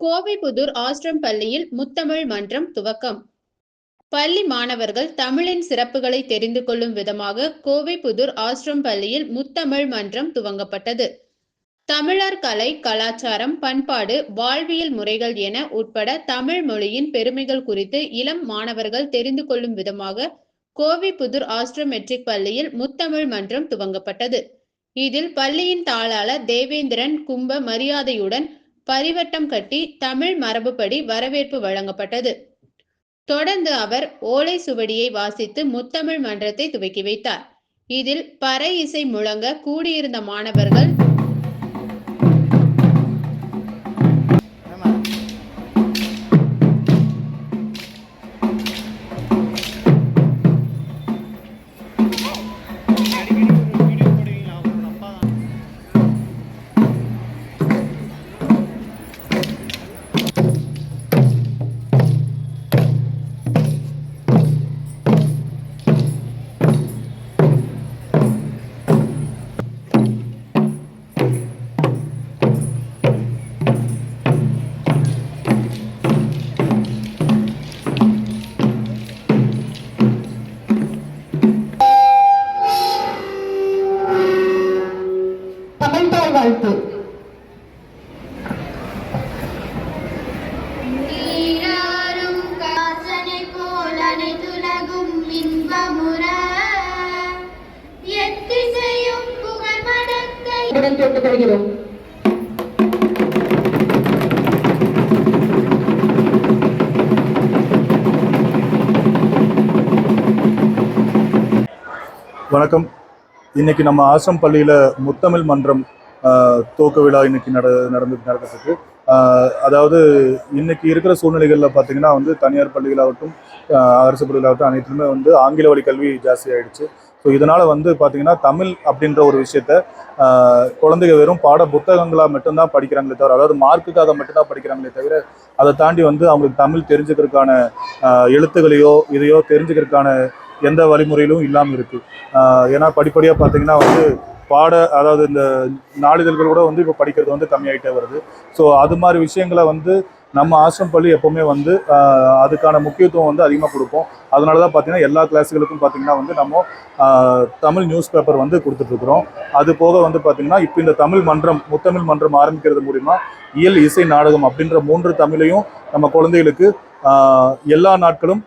கோவைப்புதூர் ஆஸ்ரம் பள்ளியில் முத்தமிழ் மன்றம் துவக்கம். பள்ளி மாணவர்கள் தமிழின் சிறப்புகளை தெரிந்து கொள்ளும் விதமாக கோவைப்புதூர் ஆஸ்ரம் பள்ளியில் முத்தமிழ் மன்றம் துவங்கப்பட்டது. தமிழர் கலை கலாச்சாரம் பண்பாடு வாழ்வியல் முறைகள் என உட்பட தமிழ் மொழியின் பெருமைகள் குறித்து இளம் மாணவர்கள் தெரிந்து கொள்ளும் விதமாக கோவைபுதூர் ஆஸ்ட்ரம் மெட்ரிக் பள்ளியில் முத்தமிழ் மன்றம் துவங்கப்பட்டது. இதில் பள்ளியின் தாளாளர் தேவேந்திரன் கும்ப மரியாதையுடன் பரிவட்டம் கட்டி தமிழ் மரபுப்படி வரவேற்பு வழங்கப்பட்டது. தொடர்ந்து அவர் ஓலை சுவடியை வாசித்து முத்தமிழ் மன்றத்தை துவக்கி வைத்தார். இதில் பறை இசை முழங்க கூடியிருந்த மாணவர்கள் மடக்கை உடன் கேட்டுக்கொள்கிறோம் வணக்கம். இன்னைக்கு நம்ம ஆசம் பள்ளியில் முத்தமிழ் மன்றம் ஆஹ், துவக்க விழா இன்னைக்கு நட நடந்து நடந்துட்டு அதாவது இன்னைக்கு இருக்கிற சூழ்நிலைகளில் பார்த்தீங்கன்னா வந்து தனியார் பள்ளிகளாகட்டும் அரசு பள்ளிகளாகட்டும் அனைத்துமே வந்து ஆங்கில வழி கல்வி ஜாஸ்தி ஆயிடுச்சு. ஸோ இதனால் வந்து பார்த்தீங்கன்னா தமிழ் அப்படின்ற ஒரு விஷயத்த குழந்தைங்க வெறும் பாட புத்தகங்களாக மட்டும்தான் படிக்கிறாங்களே தவிர அதாவது மார்க்குக்காக மட்டும்தான் படிக்கிறாங்களே தவிர அதை தாண்டி வந்து அவங்களுக்கு தமிழ் தெரிஞ்சுக்கிறதுக்கான எழுத்துக்களையோ இதையோ தெரிஞ்சுக்கிறதுக்கான எந்த வழிமுறையிலும் இல்லாமல் இருக்குது ஏன்னா படிப்படியாக பார்த்தீங்கன்னா வந்து பாட அதாவது இந்த நாளிதழ்கள் கூட வந்து இப்போ படிக்கிறது வந்து கம்மியாகிட்டே வருது. ஸோ அது மாதிரி விஷயங்களை வந்து நம்ம ஆசிரம் பள்ளி எப்போவுமே வந்து அதுக்கான முக்கியத்துவம் வந்து அதிகமாக கொடுப்போம். அதனால தான் பார்த்தீங்கன்னா எல்லா கிளாஸுகளுக்கும் பார்த்திங்கன்னா வந்து நம்ம தமிழ் நியூஸ் பேப்பர் வந்து கொடுத்துட்ருக்குறோம். அது போக வந்து பார்த்திங்கன்னா இப்போ இந்த தமிழ் மன்றம் முத்தமிழ் மன்றம் ஆரம்பிக்கிறது மூலிமா இயல் இசை நாடகம் அப்படின்ற மூன்று தமிழையும் நம்ம குழந்தைகளுக்கு எல்லா நாட்களும்